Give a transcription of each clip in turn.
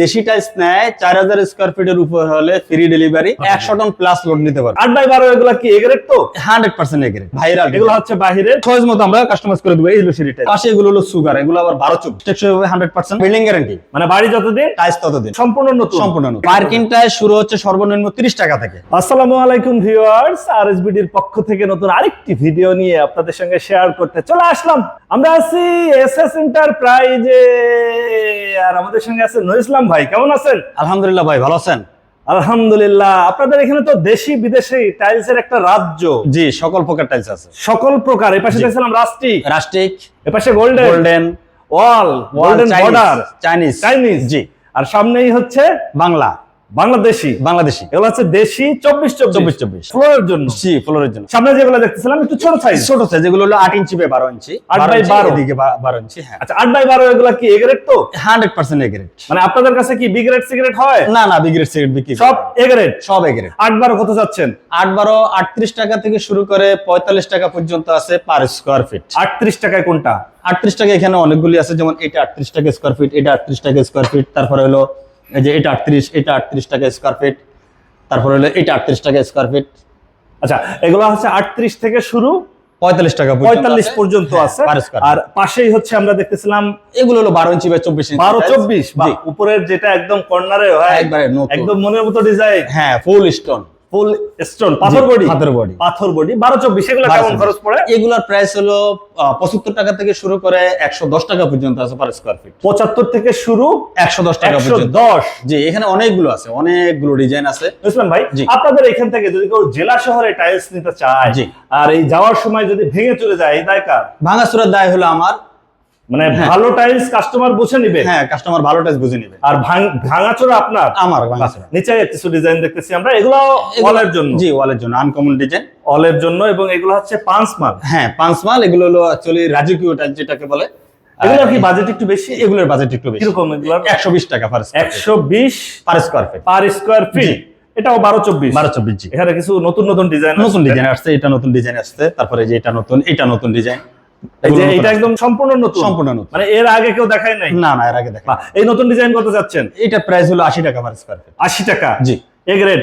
দেশি টাইলস নেয় চার হাজার স্কোয়ার ফিটের উপর হলে ফ্রি ডেলিভারি একশো টন প্লাস লোড নিতে পারবে। আট বাই বারো এগুলা কি এগ্রেড তো? হান্ড্রেড পার্সেন্ট এগ্রেড ভাইরাল এগুলো হচ্ছে বাহিরের সহজ মতো আমরা কাস্টমাইজ করে দেবো এই হলো সিঁড়ি টাইল পাশে এগুলো হলো সুগার এগুলো আবার বারো টেকসই হবে হান্ড্রেড পার্সেন্ট বিল্ডিং গ্যারান্টি মানে বাড়ি যতদিন টাইলস ততদিন। সম্পূর্ণ নতুন। সম্পূর্ণ পার্কিং টাইলস শুরু হচ্ছে সর্বনিম্ন তিরিশ টাকা থেকে। আসসালামু আলাইকুম ভিউয়ার্স আরএসবিডির পক্ষ থেকে নতুন আরেকটি ভিডিও নিয়ে আপনাদের সঙ্গে শেয়ার করতে চলে আসলাম। আমরা আছি এসএস এন্টারপ্রাইজে আর আমাদের সঙ্গে আছে নূর ইসলাম ভাই কেমন আছেন? আলহামদুলিল্লাহ ভাই ভালো আছেন? আলহামদুলিল্লাহ আপনাদের এখানে তো দেশি বিদেশি টাইলস এর একটা রাজ্য। জি সকল প্রকার টাইলস আছে। সকল প্রকার এপাশে পাশে দেখছিলাম রাস্টিক রাস্টিক এপাশে golden golden wall golden border Chinese Chinese জি। আর সামনেই হচ্ছে বাংলা। বাংলাদেশি? বাংলাদেশি। এগুলো হচ্ছে দেশি চব্বিশ চব্বিশ। চব্বিশ ফ্লোরের জন্য? জি ফ্লোরের জন্য। সামনে যেগুলো দেখতেছিলাম একটু ছোট সাইজ ছোট সাইজ যেগুলো হলো আট ইঞ্চি বাই বারো ইঞ্চি। আট ইঞ্চি, বারো। এদিকে বা- বারো ইঞ্চি হ্যাঁ। আচ্ছা আট বাই বারো এগুলা কি এগ্রেড তো? হান্ড্রেড পার্সেন্ট এগ্রেড মানে আপনাদের কাছে কি বিগ্রেড সিগারেট হয়? না না বিগ্রেড সিগারেট বিক্রি সব এগ্রেড সব এগ্রেড আট বারো কত যাচ্ছেন? আট বারো আটত্রিশ টাকা থেকে শুরু করে পঁয়তাল্লিশ টাকা পর্যন্ত আছে পার স্কোয়ার ফিট আটত্রিশ টাকায় কোনটা? আটত্রিশ টাকা এখানে অনেকগুলি আছে যেমন এটা আটত্রিশ টাকা স্কোয়ার ফিট এটা আটত্রিশ টাকা স্কোয়ার ফিট তারপরে হলো এই যে এটা আটত্রিশ এটা আটত্রিশ টাকা স্কোয়ার ফিট তারপরে হলো এটা আটত্রিশ টাকা স্কোয়ার ফিট আচ্ছা এগুলো হচ্ছে আটত্রিশ থেকে শুরু পঁয়তাল্লিশ টাকা পর্যন্ত পঁয়তাল্লিশ। পর্যন্ত হ্যাঁ, আছে। আর পাশেই হচ্ছে আমরা দেখতেছিলাম এগুলো হলো বারো ইঞ্চি বা চব্বিশ ইঞ্চি বারো। চব্বিশ উপরের যেটা একদম কর্নারে হয় একদম মনের মতো ডিজাইন হ্যাঁ ফুল স্টোন ফুল স্টোন পাথর বডি? পাথর বডি। পাথর বডি। বারো চব্বিশ এগুলো কেমন খরচ পড়ে? এগুলোর প্রাইস হলো পঁচাত্তর টাকা থেকে শুরু করে একশো দশ টাকা পর্যন্ত আছে পার স্কোয়ার ফিট পঁচাত্তর থেকে শুরু একশো দশ টাকা পর্যন্ত। দশ। জি এখানে অনেকগুলো আছে অনেকগুলো ডিজাইন আছে। ইসলাম ভাই আপনাদের এখান থেকে যদি কেউ জেলা শহরে টাইলস নিতে চায়। আর এই যাওয়ার সময় যদি ভেঙে চলে যায় এই দায় কার? ভাঙাচুরার দায় হলো আমার। মানে হ্যাঁ। ভালো টাইলস কাস্টমার বুঝে নিবে। হ্যাঁ কাস্টমার ভালো টাইস বুঝে নিবে। আর ভাঙাচোরা আপনার? আমার ভাঙাচুরা। নিচে কিছু ডিজাইন দেখতেছি আমরা এগুলো অলের জন্য। জি ওয়ালের জন্য আনকমন ডিজাইন অলের জন্য এবং এগুলো হচ্ছে পাঁচ মাল। হ্যাঁ পাঁচ মাল এগুলো হলো অ্যাকচুয়ালি রাজকীয় টাইল যেটাকে বলে। এগুলো কি বাজেট একটু বেশি? এগুলোর বাজেট একটু বেশি। কীরকম এগুলো একশো বিশ টাকা পার একশো বিশ per square feet per square feet এটাও বারো চব্বিশ। বারো চব্বিশ জি। এখানে কিছু নতুন নতুন ডিজাইন নতুন ডিজাইন আসছে এটা নতুন ডিজাইন আসছে তারপরে যে এটা নতুন এটা নতুন ডিজাইন এটা একদম সম্পূর্ণ নতুন। সম্পূর্ণ নতুন। মানে এর আগে কেউ দেখায় নাই? না না এর আগে দেখা এই নতুন ডিজাইন কত যাচ্ছেন? এটা প্রাইস হলো আশি টাকা পার স্কোয়ার ফিট আশি টাকা? জি। এ গ্রেড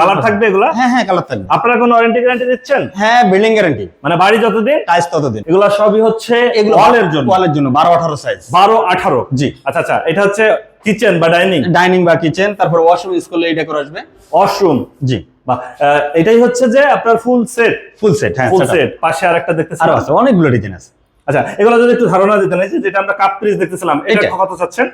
কালার থাকবে এগুলা? হ্যাঁ হ্যাঁ কালার থাকবে। আপনারা কোনো ওয়ারেন্টি গ্যারান্টি দিচ্ছেন? হ্যাঁ বিল্ডিং গ্যারান্টি মানে বাড়ি যতদিন? টাইস ততদিন। এগুলা সবই হচ্ছে এগুলো ওয়ালের জন্য। ওয়ালের জন্য বারো আঠারো সাইজ বারো আঠারো? জি। আচ্ছা আচ্ছা এটা হচ্ছে কিচেন বা ডাইনিং ডাইনিং বা কিচেন তারপর ওয়াশরুম স্কুলে এটা করে আসবে। ওয়াশরুম জি। বা এটাই হচ্ছে যে আপনার ফুল সেট ফুল সেট হ্যাঁ ফুল সেট পাশে আরেকটা দেখতেছি। আরও আছে অনেকগুলো ডিজাইন আছে। আচ্ছা এগুলো যদি একটু ধারণা দিতে নাই যেটা আমরা কাপ পিস দেখতেছিলাম এটা। কত চাচ্ছেন?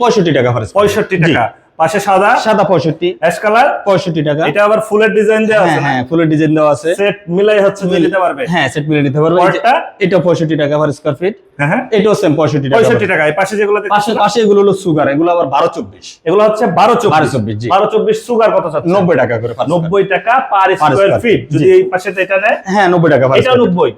পঁয়ষট্টি টাকা পার পঁয়ষট্টি টাকা। পাশে সাদা সাদা পঁয়ষট্টি। অ্যাশ কালার পঁয়ষট্টি টাকা। এটা আবার ফুলের ডিজাইন দেওয়া হ্যাঁ আছে হ্যাঁ ফুলের ডিজাইন দেওয়া আছে। সেট মিলাই হচ্ছে নিতে পারবে। হ্যাঁ সেট মিলে নিতে পারবে। পরটা? এটা পঁয়ষট্টি টাকা পার স্কোয়ার ফিট হ্যাঁ হ্যাঁ। এটাও সেম পঁয়ষট্টি টাকা পঁয়ষট্টি টাকা। এই পাশে যেগুলো পাশে পাশে এগুলো হলো সুগার এগুলো আবার বারো চব্বিশ। এগুলো হচ্ছে বারো চব্বিশ। 12 জি। বারো চব্বিশ সুগার কত চাচ্ছে? নব্বই টাকা করে নব্বই টাকা পার স্কোয়ার ফিট যদি এই পাশে এটা নেয় হ্যাঁ নব্বই টাকা এটা নব্বই।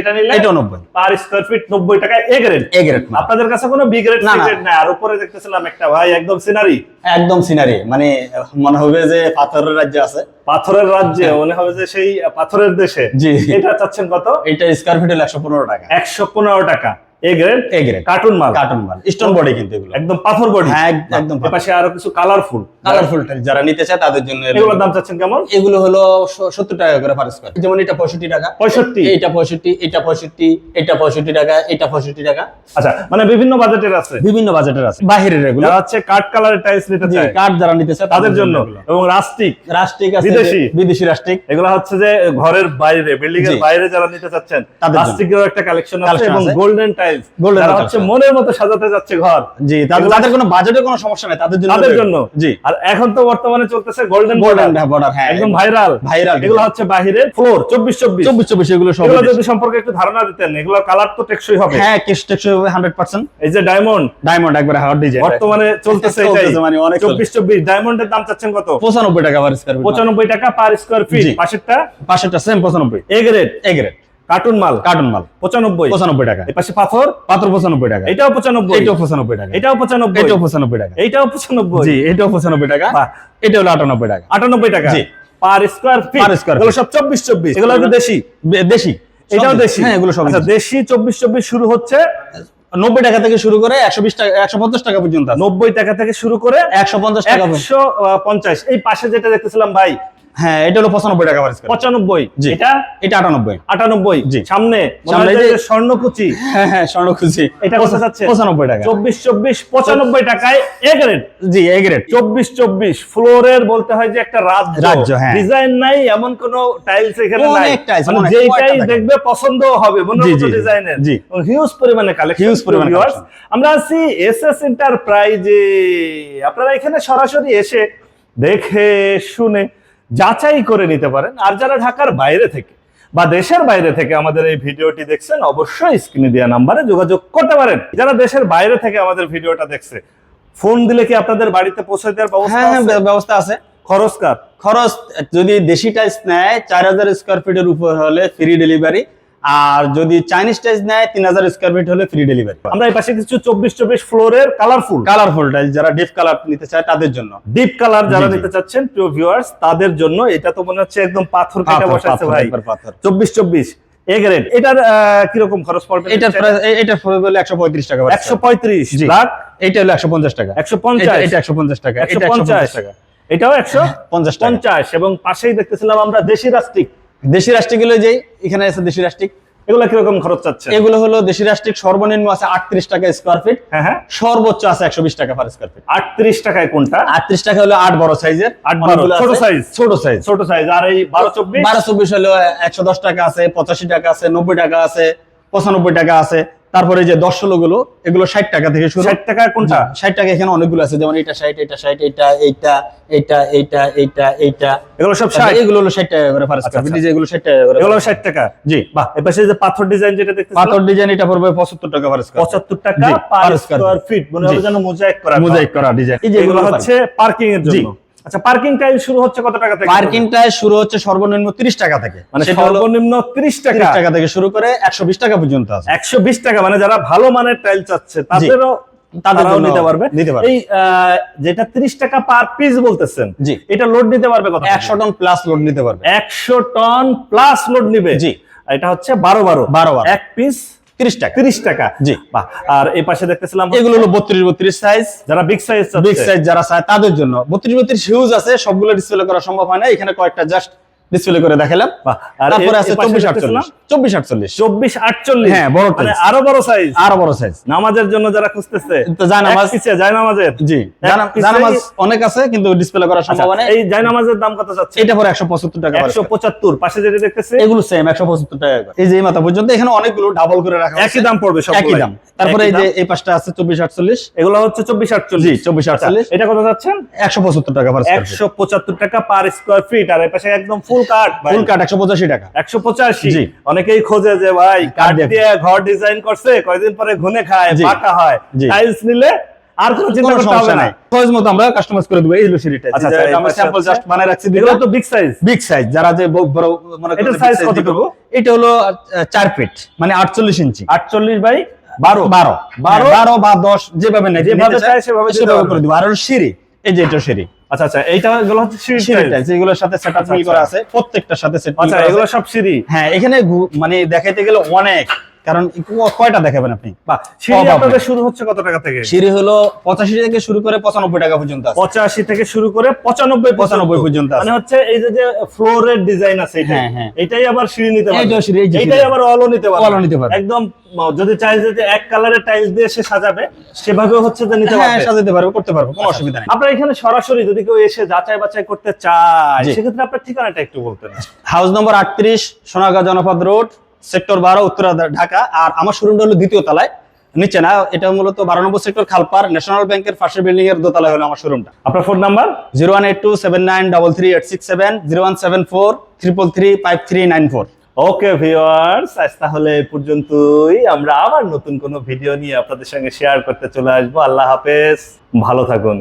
এটা নিলে এটাও নব্বই। পার স্কোয়ার ফিট নব্বই টাকা এ গ্রেড এ গ্রেড আপনাদের কাছে কোনো বি গ্রেড না, আর উপরে দেখতেছিলাম একটা ভাই একদম সিনারি একদম সিনারি মানে মনে হবে যে পাথরের রাজ্য আছে। পাথরের রাজ্যে মনে হবে যে সেই পাথরের দেশে। হ্যাঁ। জি। এটা চাচ্ছেন কত? এটা স্কোয়ার ফিটে একশো পনেরো টাকা। একশো পনেরো টাকা। A grade A grade carton মাল। কার্টুন মাল। স্টোন বডি কিন্তু এগুলো। একদম পাথর বডি হ্যাঁ একদম পাশে আরও কিছু কালারফুল কালারফুল যারা নিতে চায় তাদের জন্য এগুলো- এগুলোর দাম চাচ্ছেন কেমন? এগুলো হলো স- সত্তর টাকা করে পার স্কোয়ার যেমন এটা পঁয়ষট্টি টাকা। পঁয়ষট্টি। এইটা পঁয়ষট্টি এটা পঁয়ষট্টি এটা পঁয়ষট্টি টাকা এটা পঁয়ষট্টি টাকা। আচ্ছা মানে বিভিন্ন বাজেটের আছে। বিভিন্ন বাজেটের আছে। বাহিরের এগুলো। যারা হচ্ছে কাঠ কালারের টাইলস নিতে চায় কাঠ যারা নিতে চায় তাদের জন্য এবং রাস্টিক আছে বিদেশি। বিদেশি রাষ্ট্রিক এগুলো হচ্ছে যে ঘরের বাইরে বিল্ডিং এর বাইরে যারা নিতে চাচ্ছেন রাস্টিকেরও একটা কালেকশন আছে এবং গোল্ডেন টাইলস Golden যারা হচ্ছে মনের মতো সাজাতে যাচ্ছে ঘর। জি তাদের কোনো বাজেটে কোনো সমস্যা নাই তাদের জন্য তাদের জন্য। জি। আর এখন তো বর্তমানে চলতেছে গোল্ডেন গোল্ডেন বর্ডার হ্যাঁ একদম ভাইরাল ভাইরাল এগুলো হচ্ছে বাহিরের ফ্লোর চব্বিশ চব্বিশ। চব্বিশ চব্বিশ এগুলো সব এগুলো যদি সম্পর্কে একটু ধারণা দিতেন এগুলো কালার তো টেকসই হবে। হ্যাঁ কেস টেকসই হবে হান্ড্রেড পার্সেন্ট এই যে ডায়মন্ড ডায়মন্ড একবার হাওয়ার ডিজাইন বর্তমানে চলতেছে এটাই। মানে অনেক চব্বিশ চব্বিশ ডায়মন্ডের দাম চাচ্ছেন কত? পঁচানব্বই টাকা পার স্কোয়ার ফিট পঁচানব্বই টাকা পার স্কোয়ার ফিট। পাশেরটা? পাশেরটা সেম পঁচানব্বই। A grade A grade carton মাল? কার্টুন মাল। পঁচানব্বই। পঁচানব্বই টাকা। পাশে পাথর? পাত্র পঁচানব্বই টাকা। এটাও পঁচানব্বই। এটাও পঁচানব্বই টাকা। এটাও পঁচানব্বই। এটাও পঁচানব্বই টাকা। এইটাও পঁচানব্বই। জি এটাও পঁচানব্বই টাকা। এটা হলো আটানব্বই টাকা। আটানব্বই টাকা? জি। Per square feet? Per square এগুলো সব চব্বিশ চব্বিশ। এগুলো দেশি। দেশি। এটাও দেশি। হ্যাঁ এগুলো সব আচ্ছা দেশি। চব্বিশ চব্বিশ শুরু হচ্ছে নব্বই টাকা থেকে শুরু করে একশো বিশ টাকা একশো পঞ্চাশ টাকা পর্যন্ত নব্বই টাকা থেকে শুরু করে একশো পঞ্চাশ টাকা। একশো পঞ্চাশ। এই পাশে যেটা দেখতেছিলাম ভাই হ্যাঁ এটা হলো পঁচানব্বই টাকা পার স্কোয়ার পঁচানব্বই জি। এটা? এটা আটানব্বই। আটানব্বই জি। সামনে মনে সামনে যে- যে স্বর্ণকুচি। হ্যাঁ হ্যাঁ স্বর্ণ খুশি এটা কত যাচ্ছে? পঁচানব্বই টাকা। চব্বিশ চব্বিশ পঁচানব্বই টাকায় এক রেট জি এ গ্রেড চব্বিশ চব্বিশ ফ্লোরের বলতে হয় যে একটা রাজ্য। রাজ্য, হ্যাঁ। ডিজাইন নাই এমন কোন টাইলস এখানে নাই। অনেক tiles, মানে যেইটাই দেখবে পছন্দ হবে মনে জি, জি, জি, ডিজাইনের। জি। হিউজ পরিমাণে কালেকশন Huge পরিমাণে আমরা আছি এস এস এন্টারপ্রাইজে আপনারা এখানে সরাসরি এসে দেখে শুনে যাচাই করে নিতে পারেন। আর যারা ঢাকার বাইরে থেকে বা দেশের বাইরে থেকে আমাদের এই ভিডিওটি দেখছেন অবশ্যই স্ক্রিনে দেওয়া নাম্বারে যোগাযোগ করতে পারেন। যারা দেশের বাইরে থেকে আমাদের ভিডিওটা দেখছে ফোন দিলে কি আপনাদের বাড়িতে পৌঁছে দেওয়ার ব্যবস্থা হ্যাঁ হ্যাঁ আছে? ব্যবস্থা আছে। খরচ কার? খরচ যদি দেশিটা নেয় চার হাজার স্কোয়ার ফিটের উপর হলে ফ্রি ডেলিভারি আর যদি চাইনিজ টাইলস নেয় তিন হাজার স্কোয়ার ফিট হলে ফ্রি ডেলিভারি আমরা এই পাশে কিছু চব্বিশ চব্বিশ ফ্লোরের কালারফুল কালারফুল টাইলস যারা ডিপ কালার নিতে চায় তাদের জন্য। ডিপ কালার যারা। নিতে চাচ্ছেন প্রিয় ভিউয়ার্স তাদের জন্য এটা তো মনে হচ্ছে একদম পাথর কেটে বসাচ্ছে ভাই। পাথর। চব্বিশ চব্বিশ এ এটার কীরকম খরচ পড়বে? এটার এটার পড়বে হলো একশো পঁয়ত্রিশ টাকা একশো পঁয়ত্রিশ লাখ? এটা হলো একশো পঞ্চাশ টাকা। একশো পঞ্চাশ? এটা একশো পঞ্চাশ টাকা একশো একশো পঞ্চাশ পঞ্চাশ। টাকা। এটাও একশো পঞ্চাশ টাকা। পঞ্চাশ। এবং পাশেই দেখতেছিলাম আমরা দেশি রাস্টিক দেশি রাষ্ট্রিকগুলো যেই এখানে আছে দেশি রাষ্ট্রিক। এগুলো কীরকম খরচ চাচ্ছে? এগুলো হলো দেশি রাষ্ট্রিক সর্বনিম্ন আছে আটত্রিশ টাকা স্কোয়ার ফিট হ্যাঁ হ্যাঁ। সর্বোচ্চ আছে একশো বিশ টাকা পার স্কোয়ার ফিট আটত্রিশ টাকায় কোনটা? আটত্রিশ টাকা হলো আট বড় সাইজের আট ছোট সাইজ ছোট সাইজ ছোট সাইজ আর এই বারো চব্বিশ? বারো চব্বিশ হলো একশো দশ টাকা আছে পঁচাশি টাকা আছে নব্বই টাকা আছে। পঁচানব্বই টাকা আছে। তারপরে যে দশ ষোলো গুলো এগুলো ষাট টাকা থেকে শুরু। ষাট টাকায় কোনটা? ষাট টাকা এখানে অনেকগুলো আছে। যেমন এটা ষাট এটা ষাট এটা এইটা এইটা এইটা এইটা এইটা। এগুলো সব ষাট? এগুলো হলো ষাট টাকা করে পার আচ্ছা, স্কোয়ার আচ্ছা। এগুলো ষাট টাকা করে এগুলো ষাট টাকা? জি। বাহ এ পাশে যে পাথর ডিজাইন যেটা দেখতে পাথর ডিজাইন এটা পড়বে পঁচাত্তর টাকা স্কোয়ার পঁচাত্তর টাকা পার স্কোয়ার ফিট মনে হবে যেন মোজাইক করা মোজাইক করা। ডিজাইন এই যে এগুলো হচ্ছে পার্কিং এর জন্য। আচ্ছা পার্কিং টাইম শুরু হচ্ছে কত টাকা থেকে? পার্কিংটা শুরু হচ্ছে সর্বনিম্ন তিরিশ টাকা থেকে। মানে সর্বনিম্ন ত্রিশ টাকা। 30 টাকা থেকে শুরু করে একশো বিশ টাকা পর্যন্ত আছে। একশো বিশ টাকা মানে যারা ভালো মানের টাইল চাচ্ছে তাদেরও তাদের নিতে পারবে। এই যেটা ত্রিশ টাকা পার পিস বলতেছেন জি। এটা লোড নিতে পারবে কত একশো টন প্লাস লোড নিতে পারবে। একশো টন প্লাস লোড নিবে। জি। এটা হচ্ছে বারো বারো। 12 12 এক পিস তিরিশ টাকা। তিরিশ টাকা। জি। আর এই পাশে দেখতেছিলাম এগুলো হলো বত্রিশ বত্রিশ সাইজ যারা বিগ সাইজ বিগ সাইজ যারা চায় তাদের জন্য। বত্রিশ বত্রিশ হিউজ আছে সবগুলো ডিসপ্লে করা সম্ভব হয় না। এখানে কয়েকটা জাস্ট ডিসপ্লে করে দেখালাম। আর তারপরে আছে চব্বিশ আটচল্লিশ। চব্বিশ আটচল্লিশ। চব্বিশ আটচল্লিশ। হ্যাঁ, বড় মানে আরও বড় সাইজ আরও বড় সাইজ নামাজের জন্য যারা খুঁজতেছে তো জায়নামাজ- জায়নামাজের। জি এই- অনেক আছে কিন্তু ডিসপ্লে করা সম্ভব না এই জায়নামাজের দাম কত যাচ্ছে এটা পরে একশো পঁচাত্তর টাকা একশো পঁচাত্তর পাশে যেটা দেখতেছি। এগুলো সেম একশো পঁচাত্তর টাকা করে। এই যে এই মাথা পর্যন্ত এখানে অনেকগুলো ডাবল করে রাখা একই দাম পড়বে সব একই দাম। তারপরে এই যে এই পাশটা আছে চব্বিশ আটচল্লিশ। এগুলো হচ্ছে চব্বিশ আটচল্লিশ। জি, 24 48 এটা কত যাচ্ছেন একশো পঁচাত্তর টাকা পার স্কোয়ার একশো পঁচাত্তর টাকা পার স্কোয়ার ফিট আর এই পাশে একদম ফুল কাট ফুল কাট একশো পঁচাশি টাকা। একশো পঁচাশি? জি। অনেকেই খোঁজে যে ভাই কাঠ দিয়ে- ঘর ডিজাইন করছে কয়দিন পরে ঘুনে খায় পাকা হয়। টাইলস নিলে আর কোনো চিন্তা করতে হবে না। সহজ মতো আমরা কাস্টমাইজ করে দেবো এই হলো সিঁড়িটা। আচ্ছা, আচ্ছা, আমরা স্যাম্পল জাস্ট বানায় রাখছি এগুলো তো বিগ সাইজ বিগ সাইজ যারা যে বড় মনে size কতটুকু? এটা হলো আহ, চার ফিট মানে আটচল্লিশ ইঞ্চি। আটচল্লিশ বাই বারো। বারো। বারো? বারো বারো বা দশ যেভাবে নেই যেভাবে চায় সেভাবে সেভাবে করে দিব। আর হলো সিঁড়ি। এই যে এটা সিঁড়ি। আচ্ছা আচ্ছা এইটা এগুলো হচ্ছে সিঁড়ি। টাইলস এগুলোর সাথে সেটআপ আচ্ছা, মিল আচ্ছা। করা আছে প্রত্যেকটার সাথে সেট আচ্ছা এগুলো সব সিঁড়ি হ্যাঁ এখানে মানে দেখাইতে গেলে অনেক কারণ কয়টা দেখাবেন আপনি? বা সিঁড়ি আপনাদের শুরু হচ্ছে কত টাকা থেকে? সিঁড়ি হলো পঁচাশি থেকে শুরু করে পঁচানব্বই টাকা পর্যন্ত পঁচাশি থেকে শুরু করে পঁচানব্বই 95 পর্যন্ত মানে হচ্ছে এই যে ফ্লোরের ডিজাইন আছে এটাই হ্যাঁ, হ্যাঁ। এটাই আবার সিঁড়ি নিতে এইটাই সিঁড়ি। আবার অলও নিতে অলও নিতে পারবে। একদম যদি চাই যে এক কালারের টাইলস দিয়ে সে সাজাবে সেভাবে হচ্ছে যে নিতে হ্যাঁ পারবে। সাজাতে পারব করতে পারবে কোনো অসুবিধা নেই। আপনারা এখানে সরাসরি যদি কেউ এসে যাচাই বাছাই করতে চায় সেক্ষেত্রে আপনার ঠিকানাটা একটু বলতেন। হাউস নম্বর আটত্রিশ সোনাগাঁ জনপদ রোড সেক্টর বারো উত্তরা ঢাকা। আর আমার শোরুমটা হলো দ্বিতীয় তলায়। নিচে না এটা মূলত বারো নম্বর সেক্টর খালপার ন্যাশনাল ব্যাংকের পাশের বিল্ডিং এর দোতলায় হলো আমার শোরুমটা। আপনার phone number zero one eight two seven nine double three eight six seven zero one seven four triple three five three nine four okay viewers আজ তাহলে পর্যন্তই। আমরা আবার নতুন কোনো ভিডিও নিয়ে আপনাদের সঙ্গে শেয়ার করতে চলে আসব। আল্লাহ হাফেজ। ভালো থাকুন।